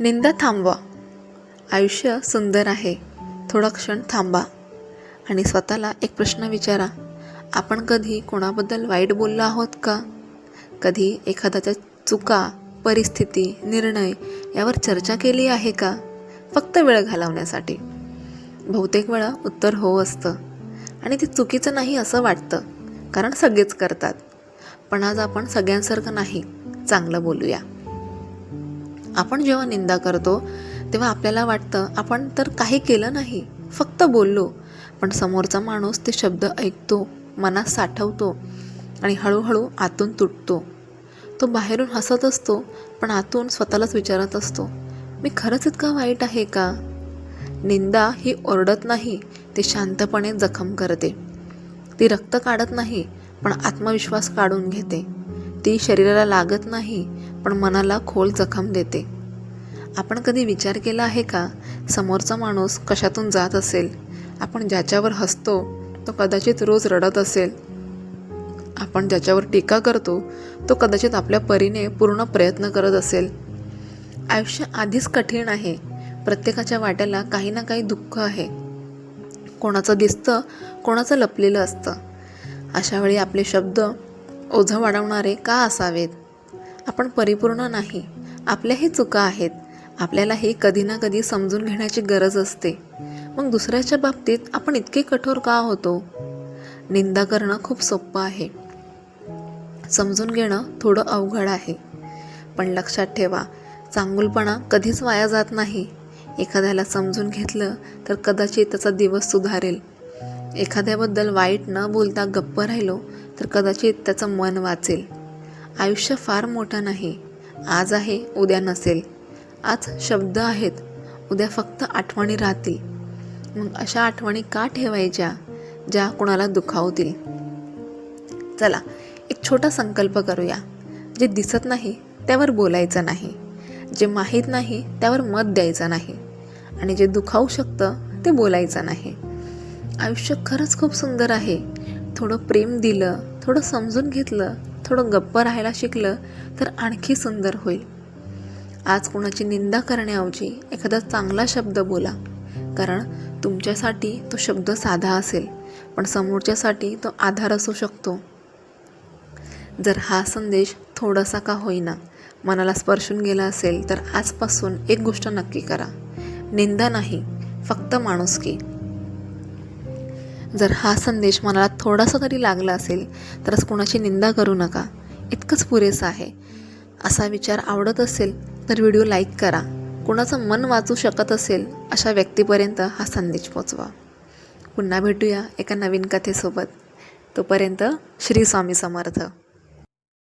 निंदा थांबवा. आयुष्य सुंदर आहे. थोडा क्षण थांबा आणि स्वतःला एक प्रश्न विचारा. आपण कधी कोणाबद्दल वाईट बोललो आहोत का? कधी एखाद्याच्या चुका परिस्थिती निर्णय यावर चर्चा केली आहे का? फक्त वेळ घालवण्यासाठी. बहुतेक वेळा उत्तर हो असतं आणि ते चुकीचं नाही असं वाटतं कारण सगळेच करतात. पण आज आपण सगळ्यांसारखं नाही. चांगलं बोलूया. आपण जेव्हा निंदा करतो तेव्हा आपल्याला वाटतं आपण तर काही केलं नाही फक्त बोललो. पण समोरचा माणूस ते शब्द ऐकतो मनात साठवतो आणि हळूहळू आतून तुटतो. तो बाहेरून हसत असतो पण आतून स्वतःलाच विचारत असतो मी खरंच इतका वाईट आहे का? निंदा ही ओरडत नाही ती शांतपणे जखम करते. ती रक्त काढत नाही पण आत्मविश्वास काढून घेते. ती शरीराला लागत नाही पण मनाला खोल जखम देते. आपण कधी विचार केला आहे का? समोरचा माणूस कशातून जात असेल? आपण ज्याच्यावर हसतो तो कदाचित रोज रडत असेल. आपण ज्याच्यावर टीका करतो तो कदाचित आपल्या परीने पूर्ण प्रयत्न करत असेल. आयुष्य आधीच कठीण आहे. प्रत्येकाच्या वाट्याला काही ना काही दुःख आहे. कोणाचं दिसतं कोणाचं लपलेलं असतं. अशावेळी आपले शब्द ओझं वाढवणारे का असावेत? आपण परिपूर्ण नाही. आपल्याही चुका आहेत. आपल्याला हे कधी ना कधी समजून घेण्याची गरज असते. मग दुसऱ्याच्या बाबतीत आपण इतके कठोर का होतो? निंदा करणं खूप सोपं आहे. समजून घेणं थोडं अवघड आहे. पण लक्षात ठेवा चांगुलपणा कधीच वाया जात नाही. एखाद्याला समजून घेतलं तर कदाचित त्याचा दिवस सुधारेल. एखाद्याबद्दल वाईट न बोलता गप्प राहिलो तर कदाचित त्याचं मन वाचेल. आयुष्य फार मोठं नाही. आज आहे उद्या नसेल. आज शब्द आहेत उद्या फक्त आठवणी राहतील. मग अशा आठवणी का ठेवायच्या ज्या कोणाला दुखावतील? चला एक छोटा संकल्प करूया. जे दिसत नाही त्यावर बोलायचं नाही. जे माहीत नाही त्यावर मत द्यायचं नाही. आणि जे दुखावू शकतं ते बोलायचं नाही. आयुष्य खरंच खूप सुंदर आहे. थोडं प्रेम दिलं थोडं समजून घेतलं थोडं गप्प राहायला शिकलं तर आणखी सुंदर होईल. आज कोणाची निंदा करण्याऐवजी एखादा चांगला शब्द बोला. कारण तुमच्यासाठी तो शब्द साधा असेल पण समोरच्यासाठी तो आधार असू शकतो. जर हा संदेश थोडासा का होईना मनाला स्पर्शून गेला असेल तर आजपासून एक गोष्ट नक्की करा. निंदा नाही फक्त माणुसकी. जर हा संदेश मनाला थोडासा तरी लागला असेल तरच कोणाची निंदा करू नका. इतकंच पुरेसं आहे. असा विचार आवडत असेल तर व्हिडिओ लाईक करा. कोणाचं मन वाचू शकत असेल अशा व्यक्तीपर्यंत हा संदेश पोचवा. पुन्हा भेटूया एका नवीन कथेसोबत. तोपर्यंत श्री स्वामी समर्थ.